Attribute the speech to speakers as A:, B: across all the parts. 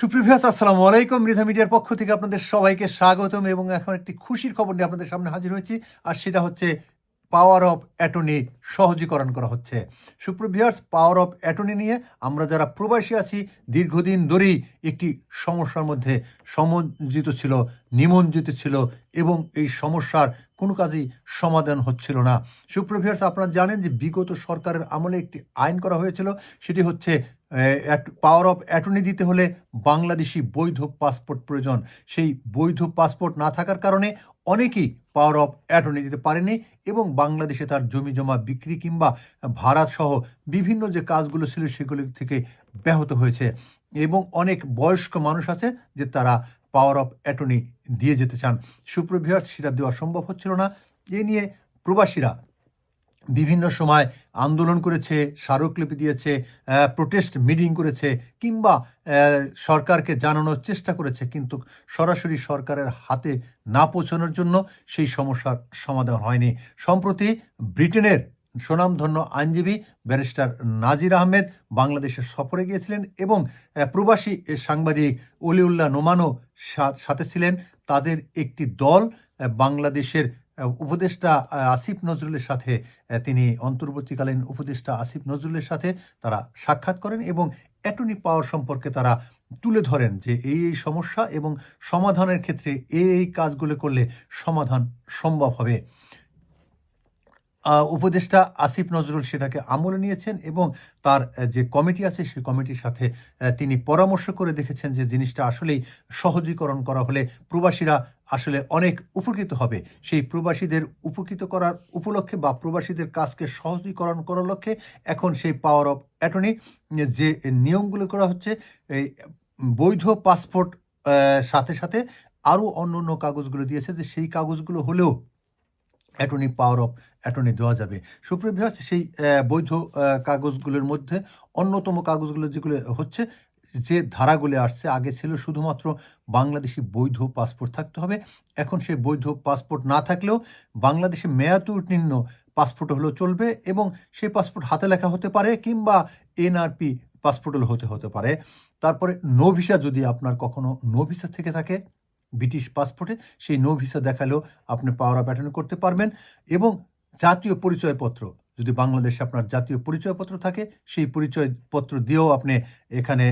A: সুপ্রিভিয়াস আসসালামু আলাইকুম। মৃধা মিডিয়ার পক্ষ থেকে আপনাদের সবাইকে স্বাগতম এবং এখন একটি খুশির খবর নিয়ে আপনাদের সামনে হাজির হয়েছি, আর সেটা হচ্ছে পাওয়ার অফ অ্যাটর্নি সহজীকরণ করা হচ্ছে। সুপ্রিভিয়ার্স পাওয়ার অফ অ্যাটর্নি নিয়ে আমরা যারা প্রবাসী আছি, দীর্ঘদিন ধরেই একটি সমস্যার মধ্যে সমঞ্জিত ছিল, নিমজ্জিত ছিল এবং এই সমস্যার কোনো কাজেই সমাধান হচ্ছিল না। সুপ্রিভিয়ার্স আপনারা জানেন যে বিগত সরকারের আমলে একটি আইন করা হয়েছিল, সেটি হচ্ছে পাওয়ার অফ অ্যাটর্নি দিতে হলে বাংলাদেশি বৈধ পাসপোর্ট প্রয়োজন। সেই বৈধ পাসপোর্ট না থাকার কারণে অনেকেই পাওয়ার অফ অ্যাটর্নি দিতে পারেনি এবং বাংলাদেশে তার জমি জমা বিক্রি কিংবা ভাড়া সহ বিভিন্ন যে কাজগুলো ছিল সেগুলি থেকে ব্যাহত হয়েছে। এবং অনেক বয়স্ক মানুষ আছে যে তারা পাওয়ার অফ অ্যাটর্নি দিয়ে যেতে চান। সুপ্রভিয়ার্স সেটা দেওয়া সম্ভব হচ্ছিল না। এ নিয়ে প্রবাসীরা বিভিন্ন সময় আন্দোলন করেছে, স্মারকলিপি দিয়েছে প্রোটেস্ট মিটিং করেছে, কিংবা সরকারকে জানানোর চেষ্টা করেছে, কিন্তু সরাসরি সরকারের হাতে না পৌঁছানোর জন্য সেই সমস্যার সমাধান হয়নি। সম্প্রতি ব্রিটেনের সুনামধন্য আইনজীবী ব্যারিস্টার নাজির আহমেদ বাংলাদেশে সফরে গিয়েছিলেন এবং প্রবাসী সাংবাদিক অলিউল্লাহ নোমানও সা- সাথে ছিলেন। তাদের একটি দল বাংলাদেশের উপদেষ্টা আসিফ নজরুলের সাথে তিনি অন্তর্বর্তীকালীন উপদেষ্টা আসিফ নজরুলের সাথে তারা সাক্ষাৎ করেন এবং অ্যাটর্নি পাওয়ার সম্পর্কে তারা তুলে ধরেন যে এই এই সমস্যা এবং সমাধানের ক্ষেত্রে এই এই কাজগুলো করলে সমাধান সম্ভব হবে। উপদেষ্টা আসিফ নজরুল সেটাকে আমলে নিয়েছেন এবং তার যে কমিটি আছে সেই কমিটির সাথে তিনি পরামর্শ করে দেখেছেন যে জিনিসটা আসলেই সহজীকরণ করা হলে প্রবাসীরা আসলে অনেক উপকৃত হবে। সেই প্রবাসীদের উপকৃত করার উপলক্ষে বা প্রবাসীদের কাজকে সহজীকরণ করার লক্ষ্যে এখন সেই পাওয়ার অফ অ্যাটর্নি যে নিয়মগুলো করা হচ্ছে, এই বৈধ পাসপোর্ট সাথে সাথে আরও অন্য অন্য কাগজগুলো দিয়েছে যে সেই কাগজগুলো হলেও অ্যাটর্নি পাওয়ার অফ অ্যাটর্নি দেওয়া যাবে। সুপ্রিভিয়াস সেই বৈধ কাগজগুলোর মধ্যে অন্যতম কাগজগুলো যেগুলো হচ্ছে, যে ধারাগুলি আসছে, আগে ছিল শুধুমাত্র বাংলাদেশি বৈধ পাসপোর্ট থাকতে হবে। এখন সেই বৈধ পাসপোর্ট না থাকলেও বাংলাদেশে মেয়াদ উত্তীর্ণ পাসপোর্ট হলেও চলবে এবং সেই পাসপোর্ট হাতে লেখা হতে পারে কিংবা এনআরপি পাসপোর্ট হতে হতে পারে। তারপরে নো ভিসা যদি আপনার কখনো নো ভিসা থেকে থাকে ব্রিটিশ পাসপোর্টে সেই নো ভিসা দেখালেও আপনি পাওয়ার অ্যাটেন্ড করতে পারবেন এবং জাতীয় পরিচয়পত্র, যদি বাংলাদেশে আপনার জাতীয় পরিচয়পত্র থাকে, সেই পরিচয়পত্র দিয়েও আপনি এখানে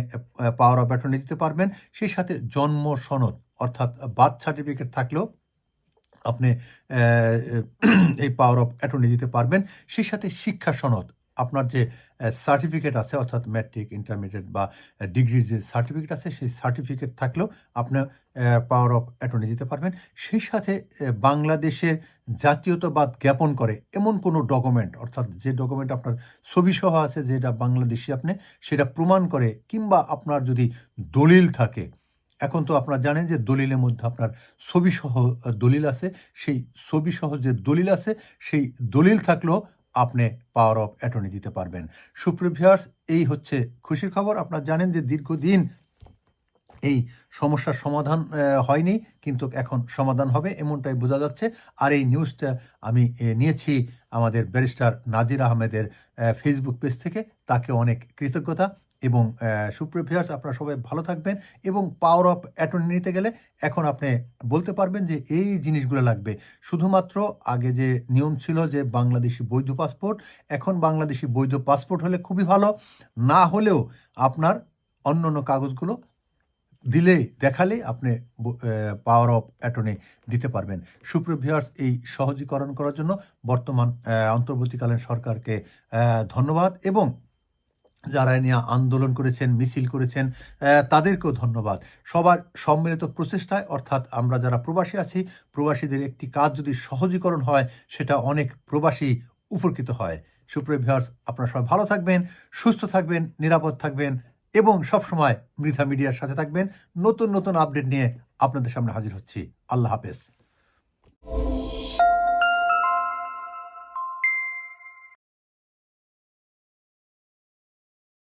A: পাওয়ার অফ অ্যাটর্নি দিতে পারবেন। সেই সাথে জন্ম সনদ, অর্থাৎ বার্থ সার্টিফিকেট থাকলেও আপনি এই পাওয়ার অফ অ্যাটর্নি দিতে পারবেন। সেই সাথে শিক্ষা সনদ আপনার যে সার্টিফিকেট আছে, অর্থাৎ ম্যাট্রিক ইন্টারমিডিয়েট বা ডিগ্রির যে সার্টিফিকেট আছে, সেই সার্টিফিকেট থাকলেও আপনি পাওয়ার অফ অ্যাটর্নি দিতে পারবেন। সেই সাথে বাংলাদেশের জাতীয়তাবাদ জ্ঞাপন করে এমন কোনো ডকুমেন্ট অর্থাৎ যে ডকুমেন্ট আপনার ছবি সহ আছে, যেটা বাংলাদেশি আপনি, সেটা প্রমাণ করে কিংবা আপনার যদি দলিল থাকে, এখন তো আপনারা জানেন যে দলিলের মধ্যে আপনার ছবি সহ দলিল আছে। সেই ছবি সহ যে দলিল আছে, সেই দলিল থাকলেও আপনি পাওয়ার অফ অ্যাটর্নি দিতে পারবেন। সুপ্রিভিয়ার্স এই হচ্ছে খুশির খবর। আপনারা জানেন যে দীর্ঘদিন এই সমস্যার সমাধান হয়নি, কিন্তু এখন সমাধান হবে এমনটাই বোঝা যাচ্ছে। আর এই নিউজটা আমি নিয়েছি আমাদের ব্যারিস্টার নাজির আহমেদের ফেসবুক পেজ থেকে। তাকে অনেক কৃতজ্ঞতা। এবং সুপ্রিভিয়ার্স আপনারা সবাই ভালো থাকবেন এবং পাওয়ার অফ অ্যাটর্নি নিতে গেলে এখন আপনি বলতে পারবেন যে এই জিনিসগুলো লাগবে। শুধুমাত্র আগে যে নিয়ম ছিল যে বাংলাদেশি বৈধ পাসপোর্ট এখন বাংলাদেশি বৈধ পাসপোর্ট হলে খুবই ভালো। না হলেও আপনার অন্য অন্য কাগজগুলো দিলে, দেখালে আপনি পাওয়ার অফ অ্যাটর্নি দিতে পারবেন। সুপ্রিভিয়ার্স এই সহজীকরণ করার জন্য বর্তমান অন্তর্বর্তীকালীন সরকারকে ধন্যবাদ এবং যারা নিয়ে আন্দোলন করেছেন, মিছিল করেছেন তাদেরকেও ধন্যবাদ। সবার সম্মিলিত প্রচেষ্টায়, অর্থাৎ আমরা যারা প্রবাসী আছি, প্রবাসীদের একটি কাজ যদি সহজীকরণ হয়, সেটা অনেক প্রবাসী উপকৃত হয়। সুপ্রিয় ভিউয়ার্স আপনারা সবাই ভালো থাকবেন, সুস্থ থাকবেন, নিরাপদ থাকবেন এবং সবসময় মৃধা মিডিয়ার সাথে থাকবেন। নতুন নতুন আপডেট নিয়ে আপনাদের সামনে হাজির হচ্ছি। আল্লাহ হাফেজ।